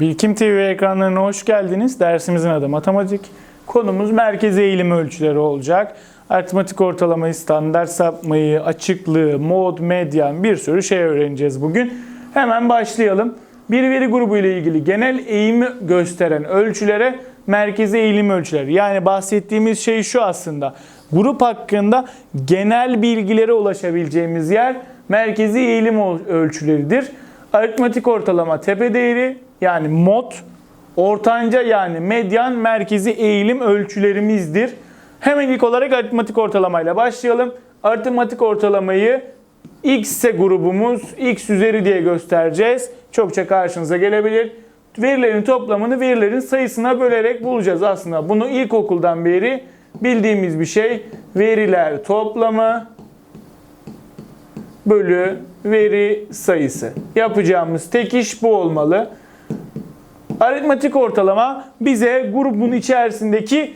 Bilkim TV ekranlarına hoş geldiniz. Dersimizin adı matematik. Konumuz merkez eğilim ölçüleri olacak. Aritmatik ortalamayı, standart sapmayı, açıklığı, mod, medyan bir sürü şey öğreneceğiz bugün. Hemen başlayalım. Bir veri grubu ile ilgili genel eğimi gösteren ölçülere merkezi eğilim ölçüleri. Yani bahsettiğimiz şey şu aslında. Grup hakkında genel bilgilere ulaşabileceğimiz yer merkezi eğilim ölçüleridir. Aritmatik ortalama tepe değeri yani mod, ortanca yani medyan merkezi eğilim ölçülerimizdir. Hemen ilk olarak aritmatik ortalamayla başlayalım. Aritmatik ortalamayı x ise grubumuz x üzeri diye göstereceğiz. Çokça karşınıza gelebilir. Verilerin toplamını verilerin sayısına bölerek bulacağız aslında. Bunu ilkokuldan beri bildiğimiz bir şey. Veriler toplamı bölü veri sayısı. Yapacağımız tek iş bu olmalı. Aritmatik ortalama bize grubun içerisindeki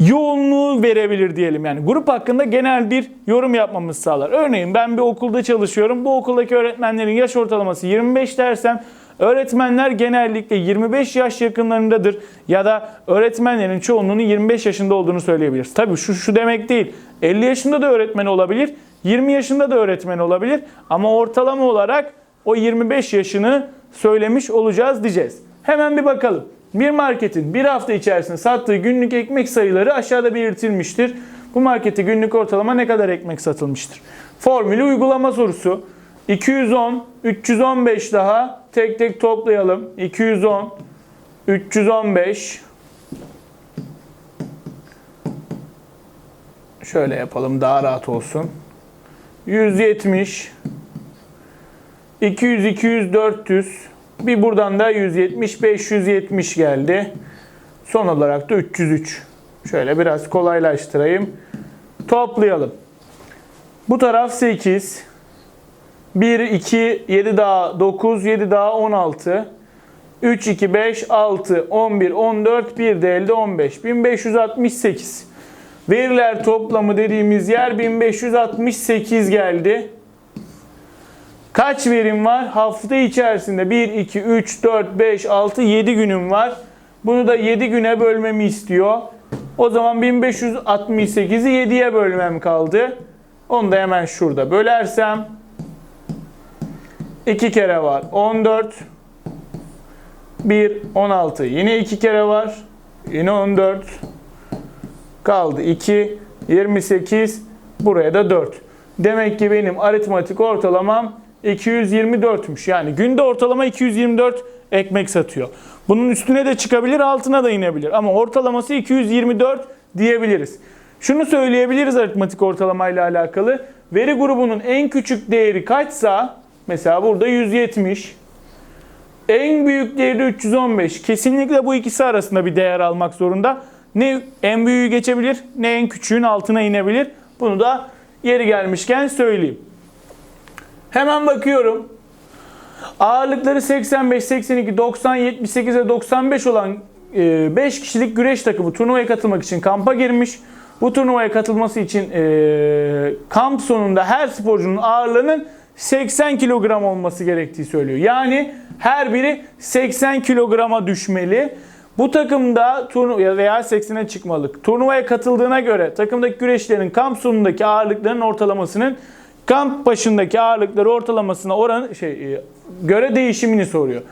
yoğunluğu verebilir diyelim. Yani grup hakkında genel bir yorum yapmamız sağlar. Örneğin ben bir okulda çalışıyorum. Bu okuldaki öğretmenlerin yaş ortalaması 25 dersem öğretmenler genellikle 25 yaş yakınlarındadır ya da öğretmenlerin çoğunluğunun 25 yaşında olduğunu söyleyebiliriz. Tabii şu şu demek değil. 50 yaşında da öğretmen olabilir, 20 yaşında da öğretmen olabilir ama ortalama olarak o 25 yaşını söylemiş olacağız diyeceğiz. Hemen bir bakalım. Bir marketin bir hafta içerisinde sattığı günlük ekmek sayıları aşağıda belirtilmiştir. Bu markete günlük ortalama ne kadar ekmek satılmıştır? Formülü uygulama sorusu. 210, 315 daha tek tek toplayalım. 210, 315. Şöyle yapalım daha rahat olsun. 170, 200, 200, 400. Bir buradan da 170, 570 geldi. Son olarak da 303. Şöyle biraz kolaylaştırayım. Toplayalım. Bu taraf 8. 1, 2, 7 daha 9, 7 daha 16. 3, 2, 5, 6, 11, 14, 1 de elde 15. 1568. Veriler toplamı dediğimiz yer 1568 geldi. Kaç verim var? Hafta içerisinde 1, 2, 3, 4, 5, 6, 7 günüm var. Bunu da 7 güne bölmemi istiyor. O zaman 1568'i 7'ye bölmem kaldı. Onu da hemen şurada bölersem 2 kere var 14 1 16 yine 2 kere var yine 14 kaldı 2 28 buraya da 4 demek ki benim aritmatik ortalamam 224'müş yani günde ortalama 224 ekmek satıyor bunun üstüne de çıkabilir altına da inebilir ama ortalaması 224 diyebiliriz şunu söyleyebiliriz aritmatik ortalamayla alakalı veri grubunun en küçük değeri kaçsa Mesela burada 170. En büyük değeri de 315. Kesinlikle bu ikisi arasında bir değer almak zorunda. Ne en büyüğü geçebilir ne en küçüğün altına inebilir. Bunu da yeri gelmişken söyleyeyim. Hemen bakıyorum. Ağırlıkları 85, 82, 90, 78 ve 95 olan 5 kişilik güreş takımı turnuvaya katılmak için kampa girmiş. Bu turnuvaya katılması için kamp sonunda her sporcunun ağırlığının 80 kilogram olması gerektiği söylüyor. Yani her biri 80 kilograma düşmeli. Bu takımda turnuva veya 80'e çıkmalı. Turnuvaya katıldığına göre takımdaki güreşlerin kamp sonundaki ağırlıklarının ortalamasının kamp başındaki ağırlıkları ortalamasına oran şey göre değişimini soruyor.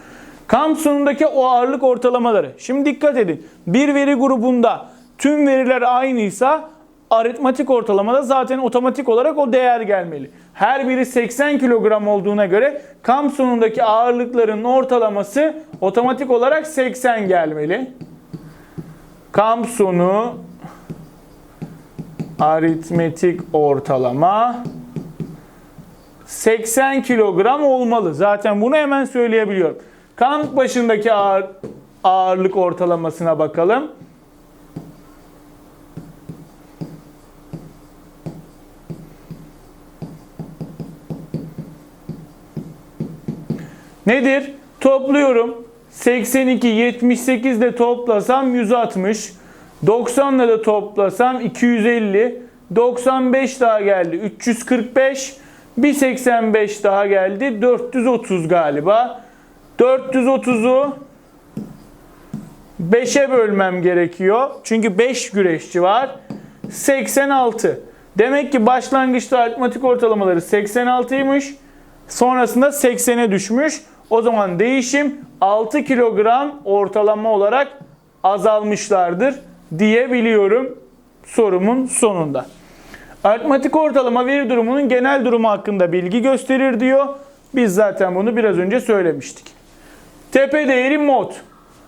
Kamp sonundaki o ağırlık ortalamaları. Şimdi dikkat edin. Bir veri grubunda tüm veriler aynıysa aritmatik ortalamada zaten otomatik olarak o değer gelmeli. Her biri 80 kilogram olduğuna göre kamp sonundaki ağırlıkların ortalaması otomatik olarak 80 gelmeli. Kamp sonu aritmetik ortalama 80 kilogram olmalı. Zaten bunu hemen söyleyebiliyorum. Kamp başındaki ağır, ağırlık ortalamasına bakalım. Nedir? Topluyorum. 82, 78 de toplasam 160. 90 ile de toplasam 250. 95 daha geldi. 345. Bir 85 daha geldi. 430 galiba. 430'u 5'e bölmem gerekiyor. Çünkü 5 güreşçi var. 86. Demek ki başlangıçta aritmatik ortalamaları 86'ymış. Sonrasında 80'e düşmüş. O zaman değişim 6 kilogram ortalama olarak azalmışlardır diyebiliyorum sorumun sonunda. Aritmatik ortalama veri durumunun genel durumu hakkında bilgi gösterir diyor. Biz zaten bunu biraz önce söylemiştik. Tepe değeri mod.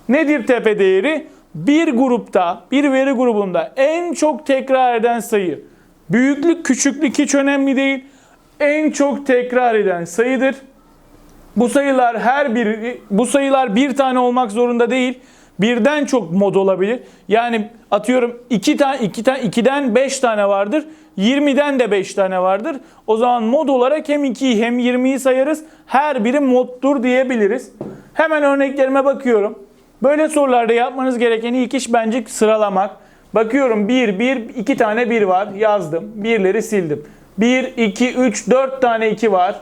Nedir tepe değeri? Bir grupta, bir veri grubunda en çok tekrar eden sayı. Büyüklük, küçüklük hiç önemli değil. En çok tekrar eden sayıdır. Bu sayılar her biri, bu sayılar bir tane olmak zorunda değil. Birden çok mod olabilir. Yani atıyorum 2 tane 2 tane 2'den 5 tane vardır. 20'den de 5 tane vardır. O zaman mod olarak hem 2'yi hem 20'yi sayarız. Her biri moddur diyebiliriz. Hemen örneklerime bakıyorum. Böyle sorularda yapmanız gereken ilk iş bence sıralamak. Bakıyorum 1 1 2 tane 1 var. Yazdım. Birleri sildim. 1 2 3 4 tane 2 var.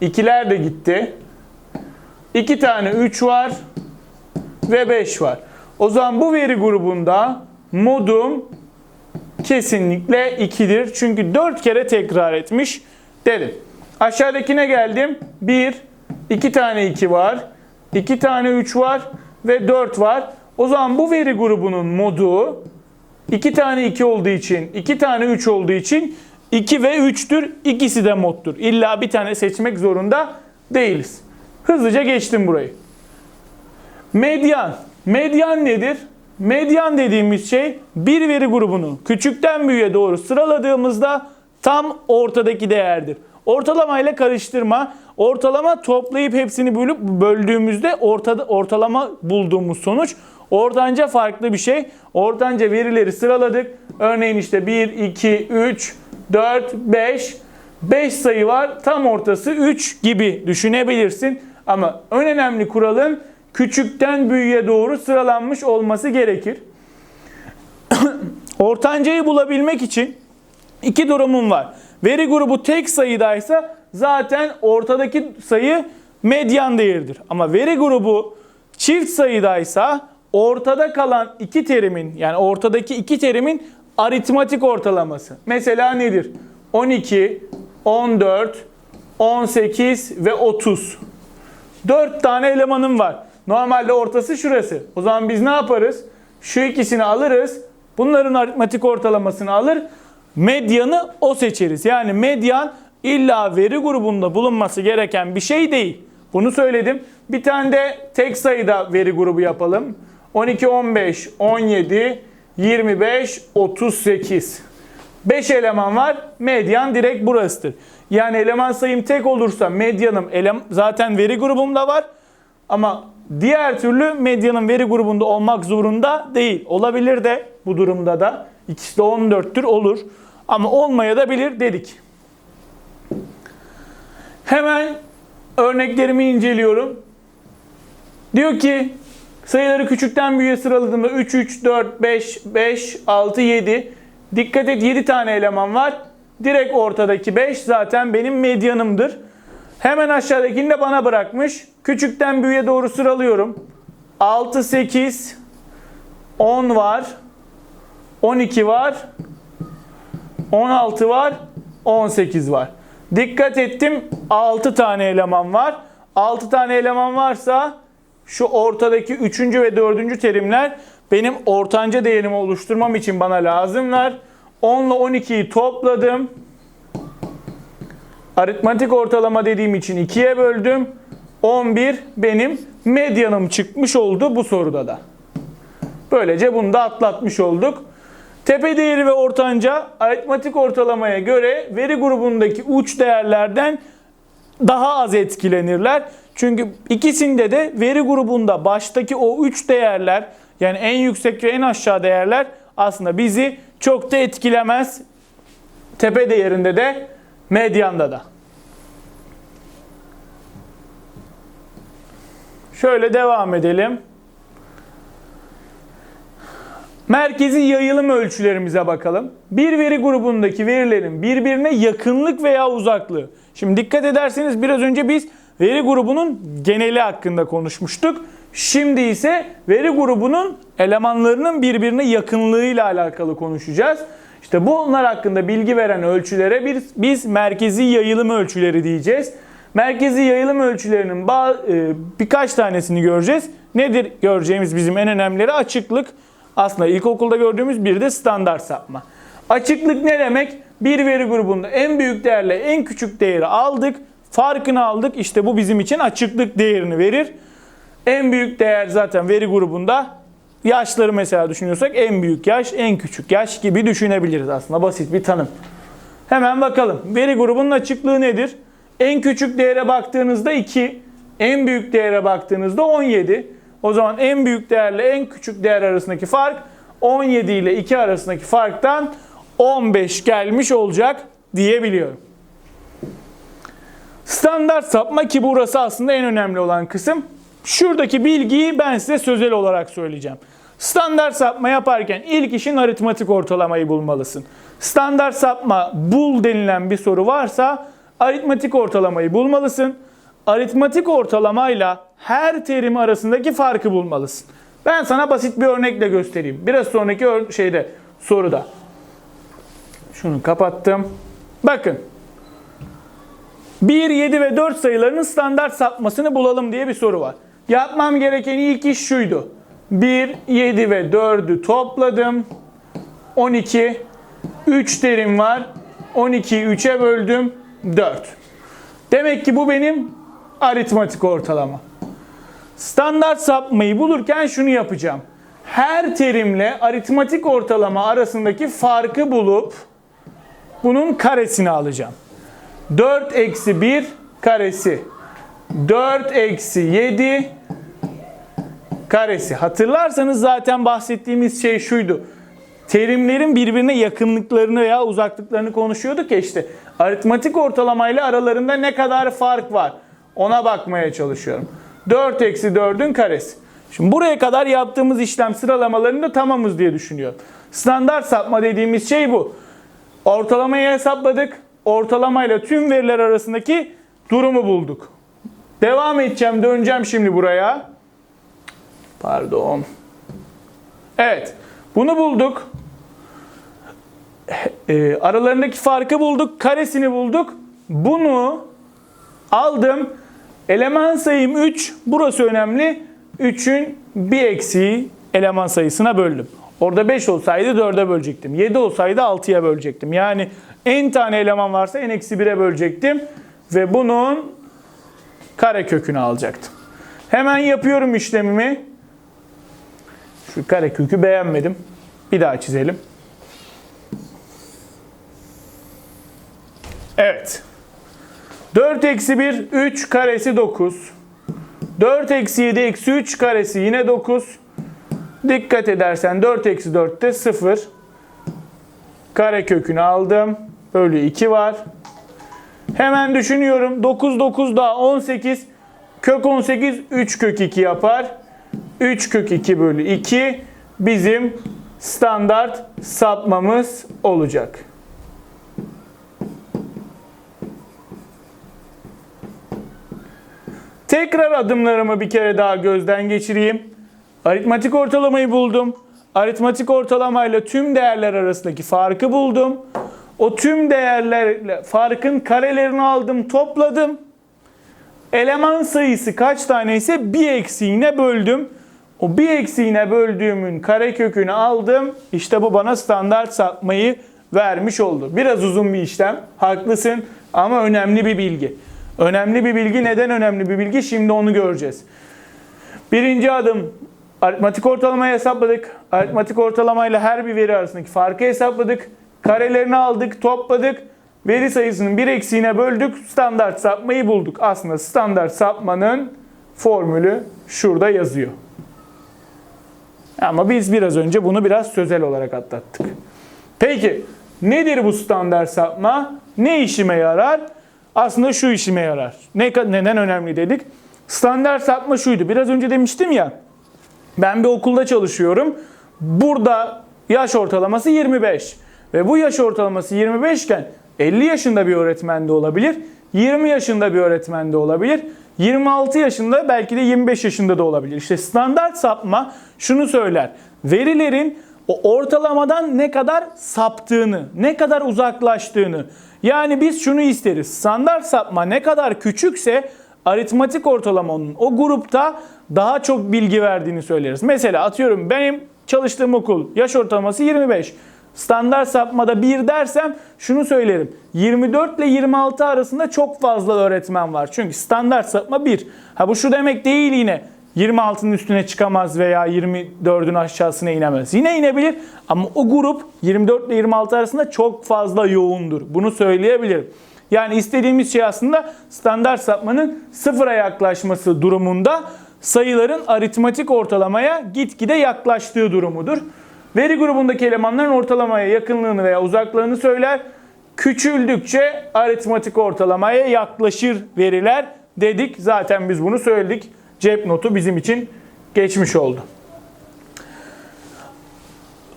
İkiler de gitti. 2 tane 3 var ve 5 var. O zaman bu veri grubunda modum kesinlikle 2'dir. Çünkü 4 kere tekrar etmiş dedim. Aşağıdakine geldim. 1, 2 tane 2 var. 2 tane 3 var ve 4 var. O zaman bu veri grubunun modu 2 tane 2 olduğu için, 2 tane 3 olduğu için 2 ve 3'tür. İkisi de moddur. İlla bir tane seçmek zorunda değiliz. Hızlıca geçtim burayı. Medyan. Medyan nedir? Medyan dediğimiz şey bir veri grubunu küçükten büyüğe doğru sıraladığımızda tam ortadaki değerdir. Ortalama ile karıştırma. Ortalama toplayıp hepsini bölüp böldüğümüzde ortada ortalama bulduğumuz sonuç. Ortanca farklı bir şey. Ortanca verileri sıraladık. Örneğin işte 1, 2, 3, 4, 5. 5 sayı var. Tam ortası 3 gibi düşünebilirsin. Ama en önemli kuralın küçükten büyüğe doğru sıralanmış olması gerekir. Ortancayı bulabilmek için iki durumum var. Veri grubu tek sayıdaysa zaten ortadaki sayı medyan değeridir. Ama veri grubu çift sayıdaysa ortada kalan iki terimin yani ortadaki iki terimin aritmatik ortalaması. Mesela nedir? 12, 14, 18 ve 30. 4 tane elemanım var. Normalde ortası şurası. O zaman biz ne yaparız? Şu ikisini alırız. Bunların aritmatik ortalamasını alır. Medyanı o seçeriz. Yani medyan illa veri grubunda bulunması gereken bir şey değil. Bunu söyledim. Bir tane de tek sayıda veri grubu yapalım. 12, 15, 17, 25, 38. 5 eleman var. Medyan direkt burasıdır. Yani eleman sayım tek olursa medyanım elem zaten veri grubumda var. Ama diğer türlü medyanın veri grubunda olmak zorunda değil. Olabilir de bu durumda da. İkisi de 14'tür olur. Ama olmaya da bilir dedik. Hemen örneklerimi inceliyorum. Diyor ki sayıları küçükten büyüğe sıraladığımda 3, 3, 4, 5, 5, 6, 7. Dikkat et 7 tane eleman var. Direkt ortadaki 5 zaten benim medyanımdır. Hemen aşağıdakini de bana bırakmış. Küçükten büyüğe doğru sıralıyorum. 6, 8, 10 var. 12 var. 16 var. 18 var. Dikkat ettim 6 tane eleman var. 6 tane eleman varsa şu ortadaki 3. ve 4. terimler benim ortanca değerimi oluşturmam için bana lazımlar. 10 ile 12'yi topladım. Aritmatik ortalama dediğim için 2'ye böldüm. 11 benim medyanım çıkmış oldu bu soruda da. Böylece bunu da atlatmış olduk. Tepe değeri ve ortanca aritmatik ortalamaya göre veri grubundaki uç değerlerden daha az etkilenirler. Çünkü ikisinde de veri grubunda baştaki o üç değerler yani en yüksek ve en aşağı değerler aslında bizi çok da etkilemez. Tepe değerinde de medyanda da. Şöyle devam edelim. Merkezi yayılım ölçülerimize bakalım. Bir veri grubundaki verilerin birbirine yakınlık veya uzaklığı. Şimdi dikkat ederseniz biraz önce biz veri grubunun geneli hakkında konuşmuştuk. Şimdi ise veri grubunun elemanlarının birbirine yakınlığıyla alakalı konuşacağız. İşte bunlar hakkında bilgi veren ölçülere biz, biz merkezi yayılım ölçüleri diyeceğiz. Merkezi yayılım ölçülerinin e, birkaç tanesini göreceğiz. Nedir göreceğimiz bizim en önemlileri? Açıklık. Aslında ilkokulda gördüğümüz bir de standart sapma. Açıklık ne demek? Bir veri grubunda en büyük değerle en küçük değeri aldık. Farkını aldık. İşte bu bizim için açıklık değerini verir. En büyük değer zaten veri grubunda yaşları mesela düşünüyorsak en büyük yaş, en küçük yaş gibi düşünebiliriz aslında. Basit bir tanım. Hemen bakalım. Veri grubunun açıklığı nedir? En küçük değere baktığınızda 2, en büyük değere baktığınızda 17. O zaman en büyük değerle en küçük değer arasındaki fark 17 ile 2 arasındaki farktan 15 gelmiş olacak diyebiliyorum. Standart sapma ki burası aslında en önemli olan kısım. Şuradaki bilgiyi ben size sözel olarak söyleyeceğim. Standart sapma yaparken ilk işin aritmatik ortalamayı bulmalısın. Standart sapma bul denilen bir soru varsa aritmatik ortalamayı bulmalısın. Aritmatik ortalamayla her terim arasındaki farkı bulmalısın. Ben sana basit bir örnekle göstereyim. Biraz sonraki şeyde soruda. Şunu kapattım. Bakın 1, 7 ve 4 sayılarının standart sapmasını bulalım diye bir soru var. Yapmam gereken ilk iş şuydu. 1, 7 ve 4'ü topladım. 12. 3 terim var. 12'yi 3'e böldüm. 4. Demek ki bu benim aritmatik ortalama. Standart sapmayı bulurken şunu yapacağım. Her terimle aritmatik ortalama arasındaki farkı bulup bunun karesini alacağım. 4 eksi 1 karesi. 4 eksi 7 karesi. Hatırlarsanız zaten bahsettiğimiz şey şuydu. Terimlerin birbirine yakınlıklarını veya uzaklıklarını konuşuyorduk ya işte. Aritmatik ortalamayla aralarında ne kadar fark var ona bakmaya çalışıyorum. 4 eksi 4'ün karesi. Şimdi buraya kadar yaptığımız işlem sıralamalarında tamamız diye düşünüyorum. Standart sapma dediğimiz şey bu. Ortalamayı hesapladık. Ortalamayla tüm veriler arasındaki durumu bulduk. Devam edeceğim, döneceğim şimdi buraya. Pardon. Evet, bunu bulduk. E, aralarındaki farkı bulduk, karesini bulduk. Bunu aldım. Eleman sayım 3. Burası önemli. 3'ün bir eksiği eleman sayısına böldüm. Orada 5 olsaydı 4'e bölecektim. 7 olsaydı 6'ya bölecektim. Yani en tane eleman varsa en eksi 1'e bölecektim. Ve bunun kare kökünü alacaktım. Hemen yapıyorum işlemimi. Şu kare kökü beğenmedim. Bir daha çizelim. Evet. 4 eksi 1, 3 karesi 9. 4 eksi 7 eksi 3 karesi yine 9. Dikkat edersen 4 eksi 4 de 0. Kare kökünü aldım. Bölü 2 var. Hemen düşünüyorum. 9 9 daha 18. Kök 18 3 kök 2 yapar. 3 kök 2 bölü 2 bizim standart sapmamız olacak. Tekrar adımlarımı bir kere daha gözden geçireyim. Aritmatik ortalamayı buldum. Aritmatik ortalamayla tüm değerler arasındaki farkı buldum. O tüm değerlerle farkın karelerini aldım, topladım. Eleman sayısı kaç tane ise bir eksiğine böldüm. O bir eksiğine böldüğümün kare kökünü aldım. İşte bu bana standart sapmayı vermiş oldu. Biraz uzun bir işlem. Haklısın ama önemli bir bilgi. Önemli bir bilgi. Neden önemli bir bilgi? Şimdi onu göreceğiz. Birinci adım aritmatik ortalamayı hesapladık. Aritmatik ortalamayla her bir veri arasındaki farkı hesapladık. Karelerini aldık, topladık. Veri sayısının bir eksiğine böldük. Standart sapmayı bulduk. Aslında standart sapmanın formülü şurada yazıyor. Ama biz biraz önce bunu biraz sözel olarak atlattık. Peki nedir bu standart sapma? Ne işime yarar? Aslında şu işime yarar. Ne, neden önemli dedik? Standart sapma şuydu. Biraz önce demiştim ya. Ben bir okulda çalışıyorum. Burada yaş ortalaması 25. Ve bu yaş ortalaması 25 iken 50 yaşında bir öğretmen de olabilir. 20 yaşında bir öğretmen de olabilir. 26 yaşında belki de 25 yaşında da olabilir. İşte standart sapma şunu söyler. Verilerin o ortalamadan ne kadar saptığını, ne kadar uzaklaştığını. Yani biz şunu isteriz. Standart sapma ne kadar küçükse aritmatik ortalamanın o grupta daha çok bilgi verdiğini söyleriz. Mesela atıyorum benim çalıştığım okul yaş ortalaması 25. Standart sapmada 1 dersem şunu söylerim. 24 ile 26 arasında çok fazla öğretmen var. Çünkü standart sapma 1. Ha bu şu demek değil yine. 26'nın üstüne çıkamaz veya 24'ün aşağısına inemez. Yine inebilir ama o grup 24 ile 26 arasında çok fazla yoğundur. Bunu söyleyebilirim. Yani istediğimiz şey aslında standart sapmanın sıfıra yaklaşması durumunda sayıların aritmatik ortalamaya gitgide yaklaştığı durumudur. Veri grubundaki elemanların ortalamaya yakınlığını veya uzaklığını söyler. Küçüldükçe aritmatik ortalamaya yaklaşır veriler dedik. Zaten biz bunu söyledik. Cep notu bizim için geçmiş oldu.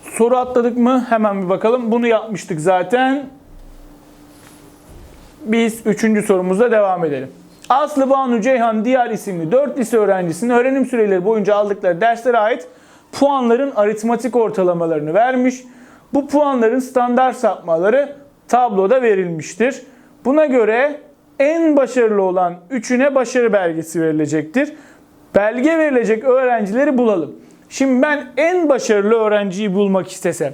Soru atladık mı? Hemen bir bakalım. Bunu yapmıştık zaten. Biz üçüncü sorumuzla devam edelim. Aslı Banu Ceyhan Diyar isimli 4 lise öğrencisinin öğrenim süreleri boyunca aldıkları derslere ait puanların aritmatik ortalamalarını vermiş. Bu puanların standart sapmaları tabloda verilmiştir. Buna göre en başarılı olan üçüne başarı belgesi verilecektir. Belge verilecek öğrencileri bulalım. Şimdi ben en başarılı öğrenciyi bulmak istesem,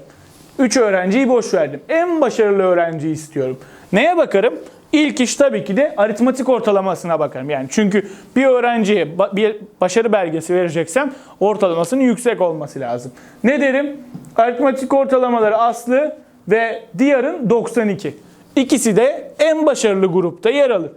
3 öğrenciyi boş verdim. En başarılı öğrenciyi istiyorum. Neye bakarım? İlk iş tabii ki de aritmatik ortalamasına bakarım. Yani çünkü bir öğrenciye bir başarı belgesi vereceksem ortalamasının yüksek olması lazım. Ne derim? Aritmatik ortalamaları Aslı ve Diyar'ın 92. İkisi de en başarılı grupta yer alır.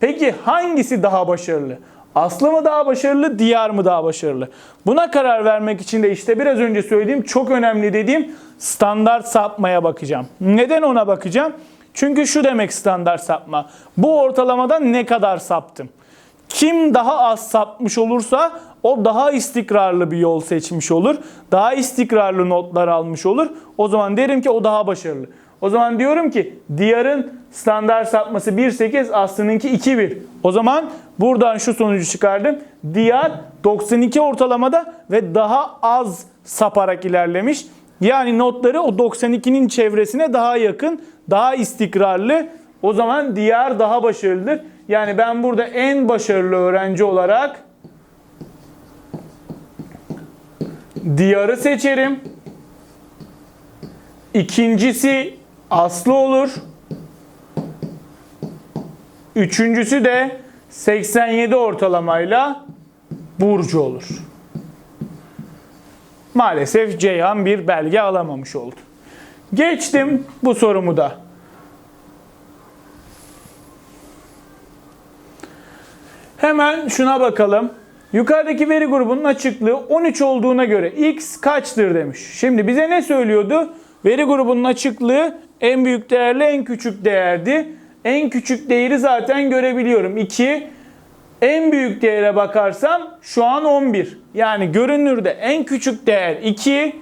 Peki hangisi daha başarılı? Aslı mı daha başarılı, Diyar mı daha başarılı? Buna karar vermek için de işte biraz önce söylediğim çok önemli dediğim standart sapmaya bakacağım. Neden ona bakacağım? Çünkü şu demek standart sapma. Bu ortalamadan ne kadar saptım? Kim daha az sapmış olursa o daha istikrarlı bir yol seçmiş olur. Daha istikrarlı notlar almış olur. O zaman derim ki o daha başarılı. O zaman diyorum ki Diyar'ın standart sapması 1.8, Aslı'nınki 2.1. O zaman buradan şu sonucu çıkardım. Diyar 92 ortalamada ve daha az saparak ilerlemiş. Yani notları o 92'nin çevresine daha yakın, daha istikrarlı. O zaman Diyar daha başarılıdır. Yani ben burada en başarılı öğrenci olarak Diyar'ı seçerim. İkincisi Aslı olur. Üçüncüsü de 87 ortalamayla Burcu olur. Maalesef Ceyhan bir belge alamamış oldu. Geçtim bu sorumu da. Hemen şuna bakalım. Yukarıdaki veri grubunun açıklığı 13 olduğuna göre x kaçtır demiş. Şimdi bize ne söylüyordu? Veri grubunun açıklığı en büyük değerle en küçük değerdi. En küçük değeri zaten görebiliyorum. 2. En büyük değere bakarsam şu an 11. Yani görünürde en küçük değer 2.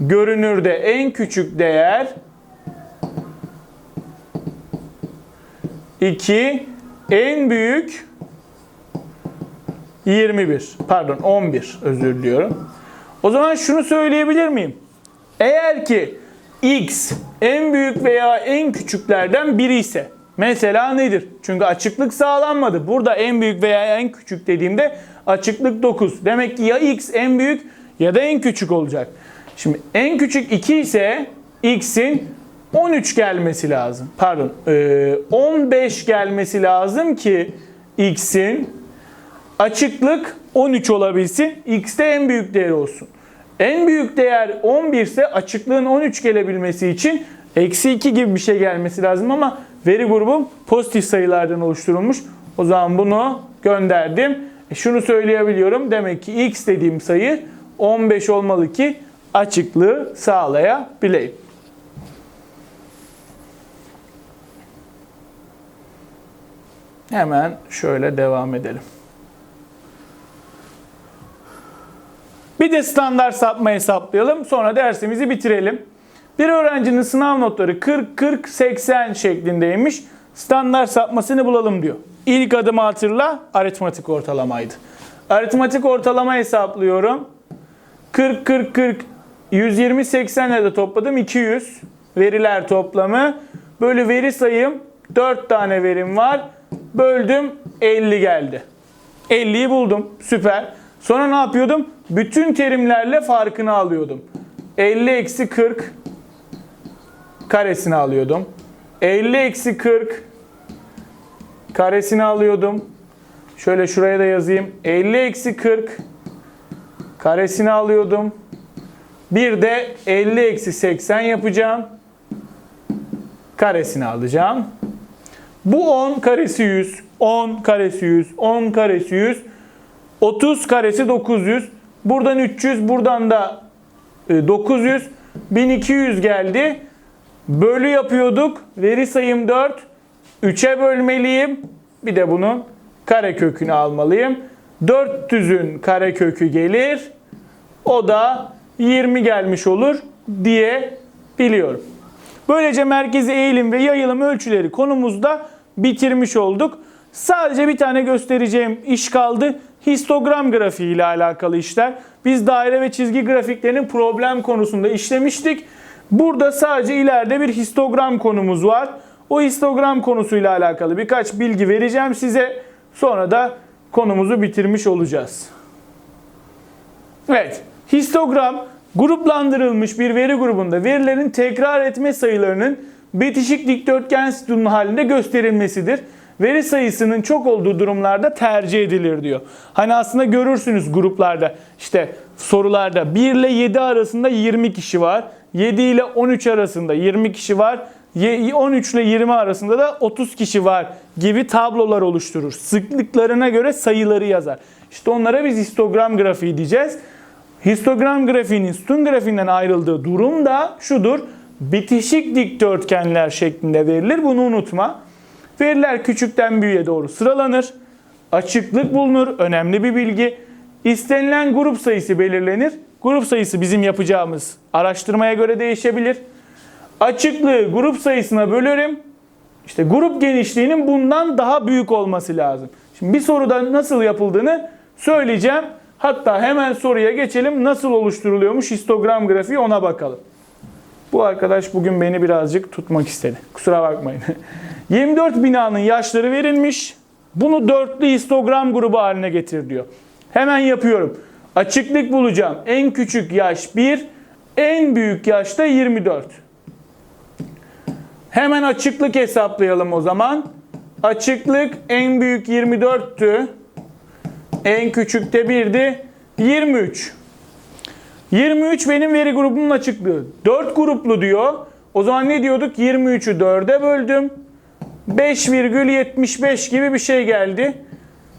Görünürde en küçük değer 2. En büyük 21. Pardon 11 özür diliyorum. O zaman şunu söyleyebilir miyim? Eğer ki x en büyük veya en küçüklerden biri ise mesela nedir? Çünkü açıklık sağlanmadı. Burada en büyük veya en küçük dediğimde açıklık 9. Demek ki ya x en büyük ya da en küçük olacak. Şimdi en küçük 2 ise x'in 13 gelmesi lazım. Pardon, e, 15 gelmesi lazım ki x'in açıklık 13 olabilsin. X de en büyük değer olsun. En büyük değer 11 ise açıklığın 13 gelebilmesi için eksi 2 gibi bir şey gelmesi lazım ama veri grubum pozitif sayılardan oluşturulmuş. O zaman bunu gönderdim. E şunu söyleyebiliyorum. Demek ki x dediğim sayı 15 olmalı ki açıklığı sağlayabileyim. Hemen şöyle devam edelim. Bir de standart sapma hesaplayalım. Sonra dersimizi bitirelim. Bir öğrencinin sınav notları 40, 40, 80 şeklindeymiş. Standart sapmasını bulalım diyor. İlk adımı hatırla aritmatik ortalamaydı. Aritmatik ortalama hesaplıyorum. 40 40 40 120 80 ile de topladım 200 veriler toplamı. Bölü veri sayım 4 tane verim var. Böldüm 50 geldi. 50'yi buldum. Süper. Sonra ne yapıyordum? Bütün terimlerle farkını alıyordum. 50 eksi 40 karesini alıyordum. 50 eksi 40 karesini alıyordum. Şöyle şuraya da yazayım. 50 eksi 40 karesini alıyordum. Bir de 50 eksi 80 yapacağım. Karesini alacağım. Bu 10 karesi 100, 10 karesi 100, 10 karesi 100, 30 karesi 900. Buradan 300, buradan da e, 900, 1200 geldi. Bölü yapıyorduk. Veri sayım 4. 3'e bölmeliyim. Bir de bunun kare kökünü almalıyım. 400'ün kare kökü gelir. O da 20 gelmiş olur diye biliyorum. Böylece merkezi eğilim ve yayılım ölçüleri konumuzda bitirmiş olduk. Sadece bir tane göstereceğim iş kaldı. Histogram grafiği ile alakalı işler. Biz daire ve çizgi grafiklerinin problem konusunda işlemiştik. Burada sadece ileride bir histogram konumuz var. O histogram konusuyla alakalı birkaç bilgi vereceğim size. Sonra da konumuzu bitirmiş olacağız. Evet, histogram gruplandırılmış bir veri grubunda verilerin tekrar etme sayılarının bitişik dikdörtgen sütunu halinde gösterilmesidir. Veri sayısının çok olduğu durumlarda tercih edilir diyor. Hani aslında görürsünüz gruplarda işte sorularda 1 ile 7 arasında 20 kişi var. 7 ile 13 arasında 20 kişi var. 13 ile 20 arasında da 30 kişi var gibi tablolar oluşturur. Sıklıklarına göre sayıları yazar. İşte onlara biz histogram grafiği diyeceğiz. Histogram grafiğinin sütun grafiğinden ayrıldığı durum da şudur. Bitişik dikdörtgenler şeklinde verilir. Bunu unutma. Veriler küçükten büyüğe doğru sıralanır. Açıklık bulunur. Önemli bir bilgi. İstenilen grup sayısı belirlenir. Grup sayısı bizim yapacağımız araştırmaya göre değişebilir. Açıklığı grup sayısına bölerim. İşte grup genişliğinin bundan daha büyük olması lazım. Şimdi bir soruda nasıl yapıldığını söyleyeceğim. Hatta hemen soruya geçelim. Nasıl oluşturuluyormuş histogram grafiği ona bakalım. Bu arkadaş bugün beni birazcık tutmak istedi. Kusura bakmayın. 24 binanın yaşları verilmiş. Bunu dörtlü histogram grubu haline getir diyor. Hemen yapıyorum. Açıklık bulacağım. En küçük yaş 1, en büyük yaş da 24. Hemen açıklık hesaplayalım o zaman. Açıklık en büyük 24'tü. En küçük de 1'di. 23. 23 benim veri grubumun açıklığı. 4 gruplu diyor. O zaman ne diyorduk? 23'ü 4'e böldüm. 5,75 gibi bir şey geldi.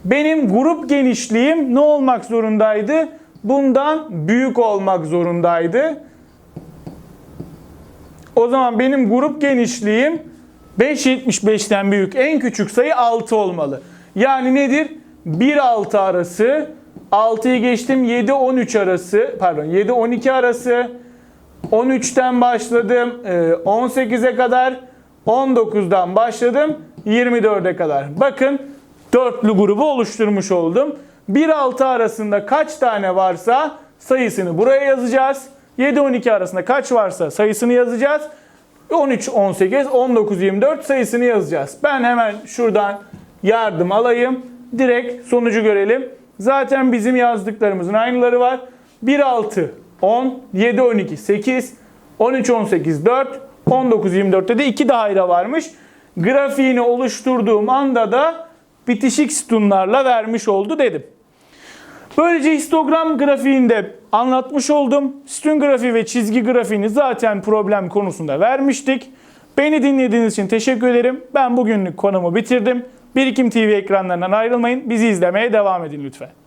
Benim grup genişliğim ne olmak zorundaydı? Bundan büyük olmak zorundaydı. O zaman benim grup genişliğim 5.75'ten büyük. En küçük sayı 6 olmalı. Yani nedir? 1-6 arası, 6'yı geçtim 7-13 arası, pardon 7-12 arası, 13'ten başladım 18'e kadar, 19'dan başladım 24'e kadar. Bakın dörtlü grubu oluşturmuş oldum. 1-6 arasında kaç tane varsa sayısını buraya yazacağız. 7-12 arasında kaç varsa sayısını yazacağız. 13, 18, 19, 24 sayısını yazacağız. Ben hemen şuradan yardım alayım. Direkt sonucu görelim. Zaten bizim yazdıklarımızın aynıları var. 1, 6, 10, 7, 12, 8, 13, 18, 4, 19, 24'te de 2 daire varmış. Grafiğini oluşturduğum anda da bitişik sütunlarla vermiş oldu dedim. Böylece histogram grafiğinde anlatmış oldum. Sütun grafiği ve çizgi grafiğini zaten problem konusunda vermiştik. Beni dinlediğiniz için teşekkür ederim. Ben bugünlük konumu bitirdim. Birikim TV ekranlarından ayrılmayın. Bizi izlemeye devam edin lütfen.